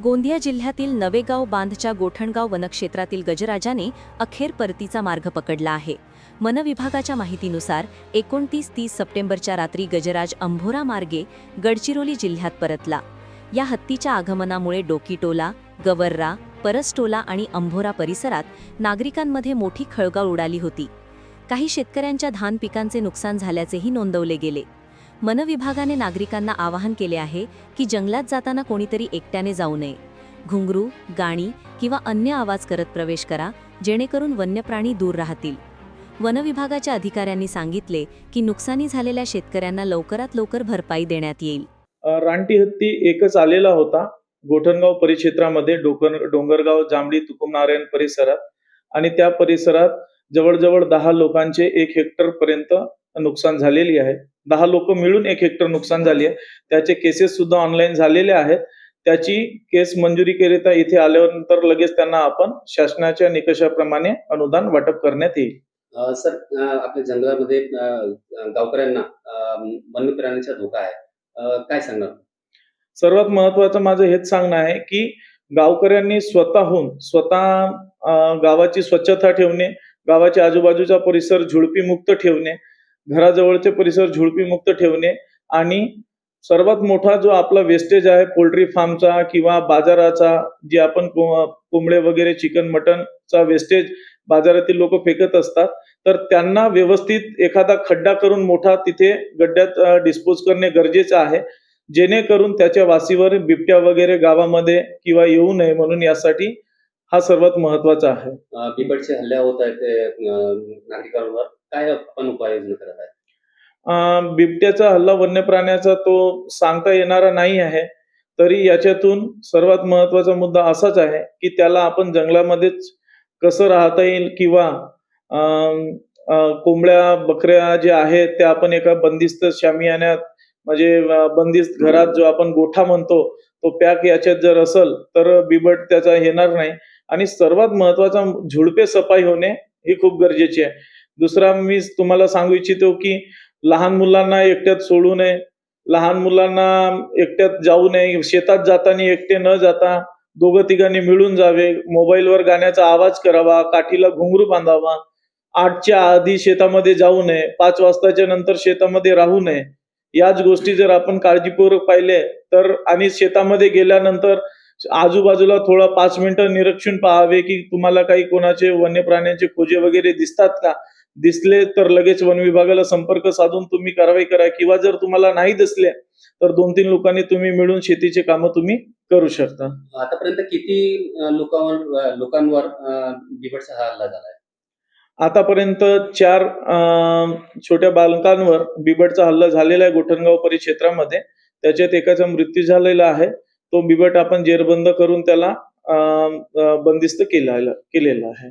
गोंदिया जिल्ह्यातील नवेगाव बांधच्या गोठणगाव वनक्षेत्रातील गजराजाने अखेर परतीचा मार्ग पकडला आहे. वनविभागाच्या माहितीनुसार एकोणतीस तीस सप्टेंबरच्या रात्री गजराज अंभोरा मार्गे गडचिरोली जिल्ह्यात परतला. या हत्तीच्या आगमनामुळे डोकीटोला गवर्रा परसटोला आणि अंभोरा परिसरात नागरिकांमध्ये मोठी खळगाळ उडाली होती. काही शेतकऱ्यांच्या धान पिकांचे नुकसान झाल्याचेही नोंदवले गेले. मनविभागाने नागरिकांना आवाहन केले आहे की जंगलात जाताना कोणीतरी एकट्याने जाऊ नये. घुंगरू गाणी किंवा अन्य आवाज करत प्रवेश करा जेणेकरून वन्यप्राणी दूर राहतील. वनविभागाच्या अधिकाऱ्यांनी सांगितले की नुकसानी झालेल्या शेतकऱ्यांना लवकरात लवकर भरपाई देण्यात येईल. रानटी हत्ती एकच आलेला होता. गोठणगाव परिक्षेत्रामध्ये डोकर डोंगरगाव जांभळी तुकुमनारायण परिसरात आणि त्या परिसरात जवळजवळ दहा लोकांचे एक हेक्टर पर्यंत नुकसान झालेली आहे. दहा लोक मिळून एक हेक्टर नुकसान झाली आहे. त्याचे केसेस सुद्धा ऑनलाईन झालेले आहेत. त्याची केस मंजुरीकरिता इथे आल्यानंतर लगेच त्यांना आपण शासनाच्या निकषाप्रमाणे अनुदान वाटप करण्यात येईल. सर आपल्या जंगलामध्ये गावकऱ्यांना वन्य प्राण्यांचा धोका आहे. काय सांगणार? सर्वात महत्वाचं माझं हेच सांगणं आहे की गावकऱ्यांनी स्वतःहून स्वतः गावाची स्वच्छता ठेवणे गावाच्या आजूबाजूचा परिसर झुडपीमुक्त ठेवणे घराजवळचे परिसर झुडपीमुक्त ठेवणे आणि सर्वात मोठा जो आपला वेस्टेज आहे पोल्ट्री फार्मचा किंवा बाजाराचा जे आपण कोंबडे वगैरे चिकन मटनचा वेस्टेज बाजारातील लोक फेकत असतात तर त्यांना व्यवस्थित एखादा खड्डा करून मोठा तिथे गड्ड्यात डिस्पोज करणे गरजेचं आहे. जेणेकरून त्याच्या वासीवर बिबट्या वगैरे गावामध्ये किंवा येऊ नये म्हणून यासाठी हा सर्वात महत्त्वाचा आहे. बिबटचे हल्ले होत आहेत नागरिकांवर. काय आपण उपाययोजना करत आहे? बिबट्याचा हल्ला वन्य प्राण्याचा तो सांगता येणारा नाही आहे. तरी याच्यातून सर्वात महत्त्वाचा मुद्दा असाच आहे की त्याला आपण जंगलामध्येच कसं राहता येईल किंवा कोंबड्या बकऱ्या ज्या आहेत त्या आपण एका बंदिस्त शामियान्यात म्हणजे बंदिस्त घरात जो आपण गोठा म्हणतो तो पॅक याच्यात जर असेल तर बिबट त्याचा येणार नाही. आणि सर्वात महत्त्वाचा झुडपे सफाई होणे ही खूप गरजेची आहे. दुसरा मी तुम्हाला सांगू इच्छितो की लहान मुलांना एकट्यात सोडू नये. लहान मुलांना एकट्यात जाऊ नये. शेतात जाताना एकटे न जाता दोघं तिघांनी मिळून जावे. मोबाईलवर गाण्याचा आवाज करावा. काठीला घुंगरू बांधावा. आठच्या आधी शेतामध्ये जाऊ नये. पाच वाजताच्या नंतर शेतामध्ये राहू नये. याच गोष्टी जर आपण काळजीपूर्वक पाहिले तर आणि शेतामध्ये गेल्यानंतर आजूबाजूला थोडा पाच मिनिटं निरीक्षण पाहावे की तुम्हाला काही कोणाचे वन्य प्राण्यांचे खोजे वगैरे दिसतात का? दिसले तर लगेच वन विभागाला संपर्क साधून तुम्ही कारवाई करा. किंवा जर तुम्हाला नाही दिसले तर दोन तीन लोकांनी तुम्ही मिळून शेतीचे कामं तुम्ही करू शकता. आतापर्यंत किती लोकांवर लोकांवर बिबटचा हा हल्ला झाला आतापर्यंत चार छोट्या बालकांवर बिबटचा हल्ला झालेला आहे गोठणगाव परिक्षेत्रामध्ये. त्याच्यात एकाचा मृत्यू झालेला आहे. तो बिबट आपण जेरबंद करून त्याला बंदिस्त केलेला आहे.